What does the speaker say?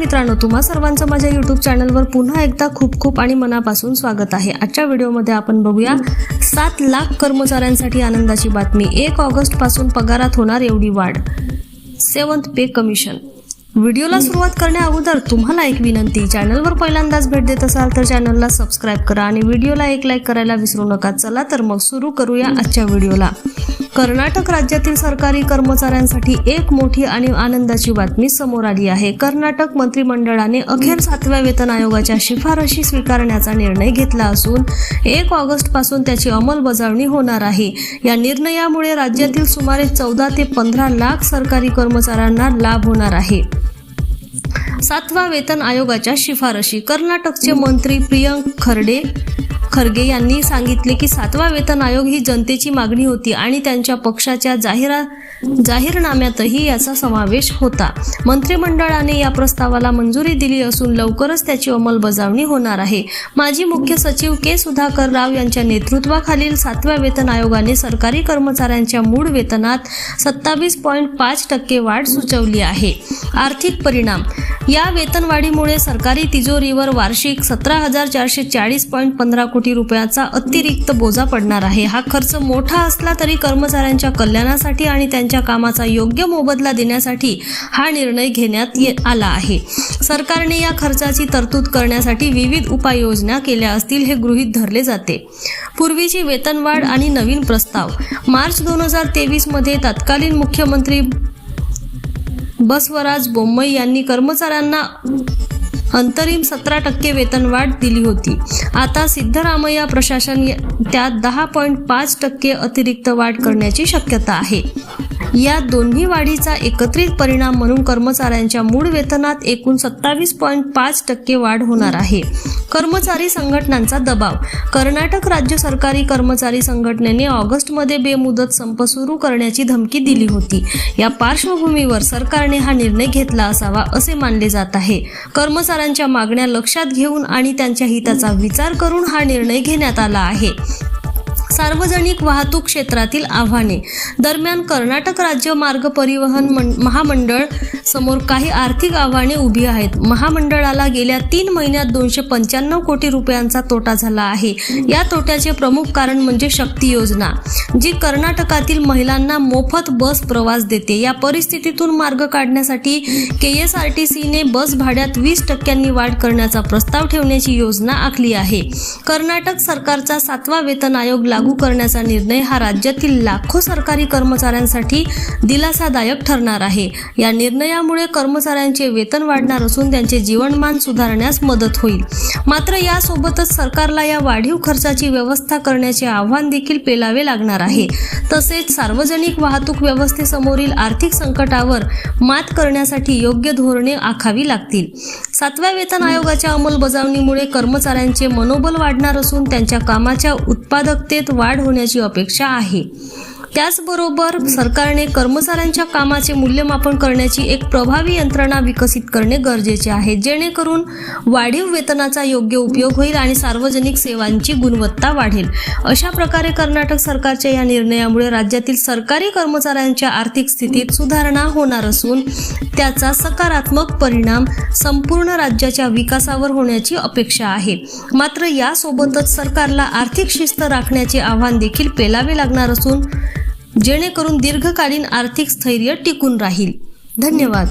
मित्रांनो तुम्हा सर्वांचं माझ्या यूट्यूब चॅनलवर पुन्हा एकदा खूप खूप आणि मनापासून स्वागत आहे. आजच्या व्हिडिओमध्ये आपण बघूया सात लाख कर्मचाऱ्यांसाठी आनंदाची बातमी. एक ऑगस्टपासून पगारात होणार एवढी वाढ. Seventh pay commission. व्हिडिओला सुरुवात करण्या अगोदर तुम्हाला एक विनंती चॅनलवर पहिल्यांदाच भेट देत असाल तर चॅनलला सबस्क्राईब करा आणि व्हिडिओला एक लाईक करायला विसरू नका. चला तर मग सुरू करूया आजच्या व्हिडिओला. कर्नाटक राज्यातील सरकारी कर्मचाऱ्यांसाठी एक मोठी आणि आनंदाची बातमी समोर आली आहे. कर्नाटक मंत्रिमंडळाने अखेर सातव्या वेतन आयोगाच्या शिफारशी स्वीकारण्याचा निर्णय घेतला असून एक ऑगस्टपासून त्याची अंमलबजावणी होणार आहे. या निर्णयामुळे राज्यातील सुमारे चौदा ते पंधरा लाख सरकारी कर्मचाऱ्यांना लाभ होणार आहे. सातवा वेतन आयोगाच्या शिफारशी. कर्नाटकचे मंत्री प्रियंक खर्डे खरगे यांनी सांगितले की सातवा वेतन आयोग ही जनतेची मागणी होती आणि त्यांच्या पक्षाच्या जाहिरा जाहीरनाम्यातही याचा समावेश होता. मंत्रिमंडळाने या प्रस्तावाला मंजुरी दिली असून लवकरच त्याची अंमलबजावणी होणार आहे. माजी मुख्य सचिव के सुधाकर राव यांच्या नेतृत्वाखालील सातव्या वेतन आयोगाने सरकारी कर्मचाऱ्यांच्या मूळ वेतनात सत्तावीस पॉईंट पाच टक्के वाढ सुचवली आहे. आर्थिक परिणाम. या वेतनवाढीमुळे सरकारी तिजोरीवर वार्षिक सतरा हजार चारशे चाळीस पॉईंट पंधरा कोटी रुपयाचा अतिरिक्त बोजा पडणार आहे. हा खर्च मोठा असला तरी कर्मचाऱ्यांच्या कल्याणासाठी आणि त्यांच्या कामाचा योग्य मोबदला देण्यासाठी हा निर्णय घेण्यात आला आहे. सरकारने या खर्चाची तरतूद करण्यासाठी विविध उपाययोजना केल्या असतील हे गृहीत धरले जाते. पूर्वीची वेतनवाढ आणि नवीन प्रस्ताव. मार्च दोन हजार तेवीसमध्ये तत्कालीन मुख्यमंत्री बसवराज बोम्मई यांनी कर्मचाऱ्यांना अंतरिम सतरा टक्के वेतनवाढ दिली होती. आता सिद्धरामय्या प्रशासन त्यात दहा पॉईंट पाच टक्के अतिरिक्त वाढ करण्याची शक्यता आहे. या दोन्ही वाढीचा एकत्रित परिणाम म्हणून कर्मचाऱ्यांच्या मूळ वेतनात एकूण सत्तावीस पॉईंट पाच टक्के वाढ होणार आहे. कर्मचारी संघटनांचा दबाव. कर्नाटक राज्य सरकारी कर्मचारी संघटनेने ऑगस्टमध्ये बेमुदत संप सुरू करण्याची धमकी दिली होती. या पार्श्वभूमीवर सरकारने हा निर्णय घेतला असावा असे मानले जात आहे. कर्मचाऱ्यांच्या मागण्या लक्षात घेऊन आणि त्यांच्या हिताचा विचार करून हा निर्णय घेण्यात आला आहे. सार्वजनिक वाहतूक क्षेत्रातील आव्हाने. दरम्यान कर्नाटक राज्य मार्ग परिवहन महामंडळ समोर काही आर्थिक आव्हाने उभी आहेत. महामंडळाला गेल्या तीन महिन्यात दोनशे पंच्याण्णव कोटी रुपयांचा तोटा झाला आहे. या तोट्याचे प्रमुख कारण म्हणजे शक्ती योजना जी कर्नाटकातील महिलांना मोफत बस प्रवास देते. या परिस्थितीतून मार्ग काढण्यासाठी के एस आर टी सीने बस भाड्यात वीस टक्क्यांनी वाढ करण्याचा प्रस्ताव ठेवण्याची योजना आखली आहे. कर्नाटक सरकारचा सातवा वेतन आयोग लागू लागू करण्याचा निर्णय हा राज्यातील लाखो सरकारी कर्मचाऱ्यांसाठी दिलासादायक ठरणार आहे. या निर्णयामुळे कर्मचाऱ्यांचे वेतन वाढणार असून त्यांचे जीवनमान सुधारण्यास मदत होईल. मात्र यासोबतच सरकारला या वाढीव खर्चाची व्यवस्था करण्याचे आव्हान देखील पेलावे लागणार आहे. तसेच सार्वजनिक वाहतूक व्यवस्थेसमोरील आर्थिक संकटावर मात करण्यासाठी योग्य धोरणे आखावी लागतील. सातव्या वेतन आयोगाच्या अंमलबजावणीमुळे कर्मचाऱ्यांचे मनोबल वाढणार असून त्यांच्या कामाच्या उत्पादकतेत वाढ होण्याची अपेक्षा आहे. त्याचबरोबर सरकारने कर्मचाऱ्यांच्या कामाचे मूल्यमापन करण्याची एक प्रभावी यंत्रणा विकसित करणे गरजेचे आहे. जेणेकरून वाढीव वेतनाचा योग्य उपयोग होईल आणि सार्वजनिक सेवांची गुणवत्ता वाढेल. अशा प्रकारे कर्नाटक सरकारच्या या निर्णयामुळे राज्यातील सरकारी कर्मचाऱ्यांच्या आर्थिक स्थितीत सुधारणा होणार असून त्याचा सकारात्मक परिणाम संपूर्ण राज्याच्या विकासावर होण्याची अपेक्षा आहे. मात्र यासोबतच सरकारला आर्थिक शिस्त राखण्याचे आव्हान देखील पेलावे लागणार असून जेणेकरून दीर्घकालीन आर्थिक स्थैर्य टिकून राहील. धन्यवाद.